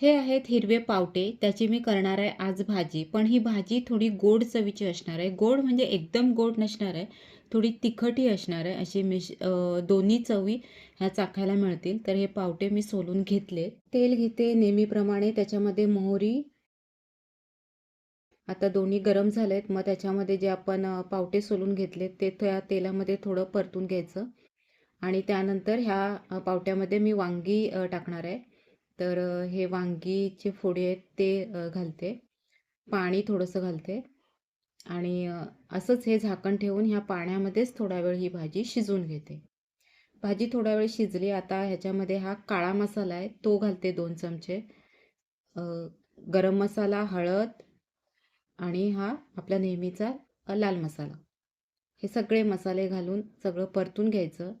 हे आहेत हिरवे पावटे त्याची मी करणार आहे आज भाजी. पण ही भाजी थोडी गोड चवीची असणार आहे. गोड म्हणजे एकदम गोड नसणार आहे. थोडी तिखटी असणार आहे. अशी मिश दोन्ही चवी ह्या चाखायला मिळतील. तर हे पावटे मी सोलून घेतले तेल घेते नेहमीप्रमाणे. त्याच्यामध्ये मोहरी. आता दोन्ही गरम झालेत. मग त्याच्यामध्ये जे आपण पावटे सोलून घेतले ते त्या तेलामध्ये थोडं परतून घ्यायचं. आणि त्यानंतर ह्या पावट्यामध्ये मी वांगी टाकणार आहे. तर हे वांगीचे फोडी आहेत ते घालते. पाणी थोडंसं घालते. आणि असंच हे झाकण ठेवून ह्या पाण्यामध्येच थोडा वेळ ही भाजी शिजवून घेते. भाजी थोडा वेळ शिजली आता ह्याच्यामध्ये हा काळा मसाला आहे तो घालते दोन चमचे. गरम मसाला हळद आणि हा आपला नेहमीचा लाल मसाला. हे सगळे मसाले घालून सगळं परतून घ्यायचं.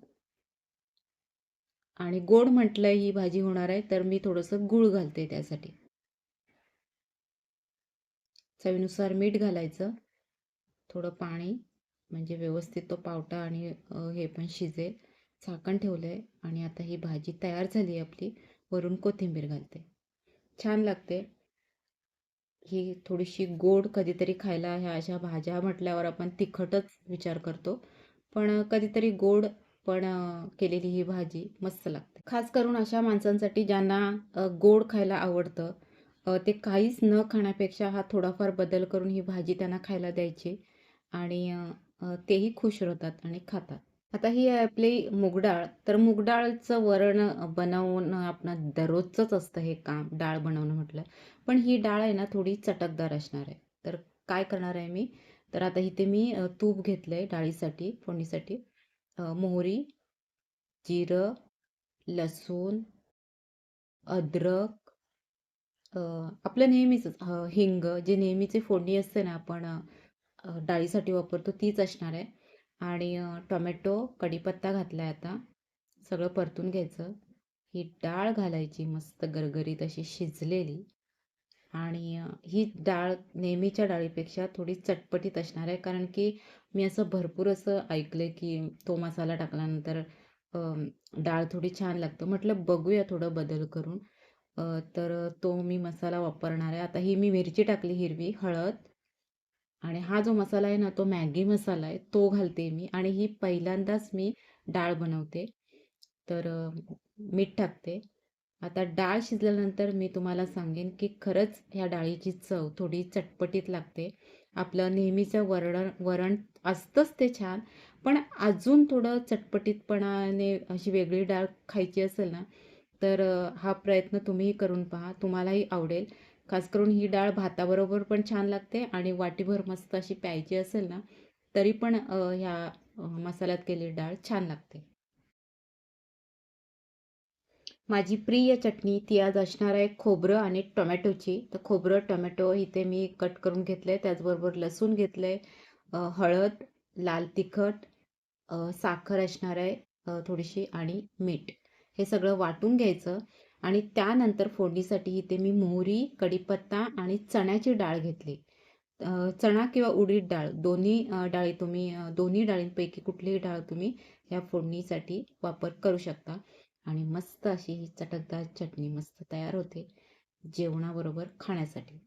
आणि गोड म्हटलं ही भाजी होणार आहे तर मी थोडंसं गूळ घालते त्यासाठी. चवीनुसार मीठ घालायचं थोडं पाणी म्हणजे व्यवस्थित तो पावटा आणि हे पण शिजेल झाकण ठेवलं आहे आणि आता ही भाजी तयार झाली आहे आपली वरून कोथिंबीर घालते. छान लागते. ही थोडीशी गोड कधीतरी खायला ह्या अशा भाज्या म्हटल्यावर आपण तिखटच विचार करतो पण कधीतरी गोड पण केलेली ही भाजी मस्त लागते. खास करून अशा माणसांसाठी ज्यांना गोड खायला आवडतं ते काहीच न खाण्यापेक्षा हा थोडाफार बदल करून ही भाजी त्यांना खायला द्यायची आणि तेही खुश होतात आणि खातात. आता ही आहे आपली मूगडाळ तर मूगडाळचं वरण बनवणं आपण दररोजचंच असतं हे काम डाळ बनवणं म्हटलं. पण ही डाळ आहे ना थोडी चटकदार असणार आहे. तर काय करणार आहे मी? तर आता इथे मी तूप घेतलं आहे डाळीसाठी फोडणीसाठी. मोहरी जिरं लसूण अद्रक आपलं नेहमीच हिंग जे नेहमीचे फोडणी असते ना आपण डाळीसाठी वापरतो तीच असणार आहे. आणि टोमॅटो कढीपत्ता घातला आहे आता. सगळं परतून घ्यायचं. ही डाळ घालायची मस्त गरगरीत अशी शिजलेली. आणि ही डाळ नेहमीच्या डाळीपेक्षा थोडी चटपटीत असणार आहे. कारण की मी असं भरपूर असं ऐकलं की तो मसाला टाकल्यानंतर डाळ थोडी छान लागतं. म्हटलं बघूया थोडं बदल करून. तर तो मी मसाला वापरणार आहे. आता ही मी मिरची टाकली हिरवी हळद. आणि हा जो मसाला आहे ना तो मॅगी मसाला आहे तो घालते मी. आणि ही पहिल्यांदाच मी डाळ बनवते. तर मीठ टाकते. आता डाळ शिजल्यानंतर मी तुम्हाला सांगेन की खरंच ह्या डाळीची चव थोडी चटपटीत लागते. आपलं नेहमीचं वरण वरण असतंच ते छान पण अजून थोडं चटपटीतपणाने अशी वेगळी डाळ खायची असेल ना तर हा प्रयत्न तुम्हीही करून पहा. तुम्हालाही आवडेल. खास करून ही डाळ भाताबरोबर पण छान लागते आणि वाटीभर मस्त अशी प्यायची असेल ना तरी पण ह्या मसाल्यात केलेली डाळ छान लागते. माझी प्रिय चटणी ती आज असणार आहे खोबरं आणि टोमॅटोची. तर खोबरं टोमॅटो इथे मी कट करून घेतलं आहे त्याचबरोबर लसूण घेतलं आहे हळद लाल तिखट साखर असणार आहे थोडीशी आणि मीठ. हे सगळं वाटून घ्यायचं आणि त्यानंतर फोडणीसाठी इथे मी मोहरी कढीपत्ता आणि चण्याची डाळ घेतली. चणा किंवा उडीद डाळ दोन्ही डाळी तुम्ही दोन्ही डाळींपैकी कुठलीही डाळ तुम्ही ह्या फोडणीसाठी वापर करू शकता. आणि मस्त अशी ही चटकदार चटणी मस्त तयार होते जेवणाबरोबर खाण्यासाठी.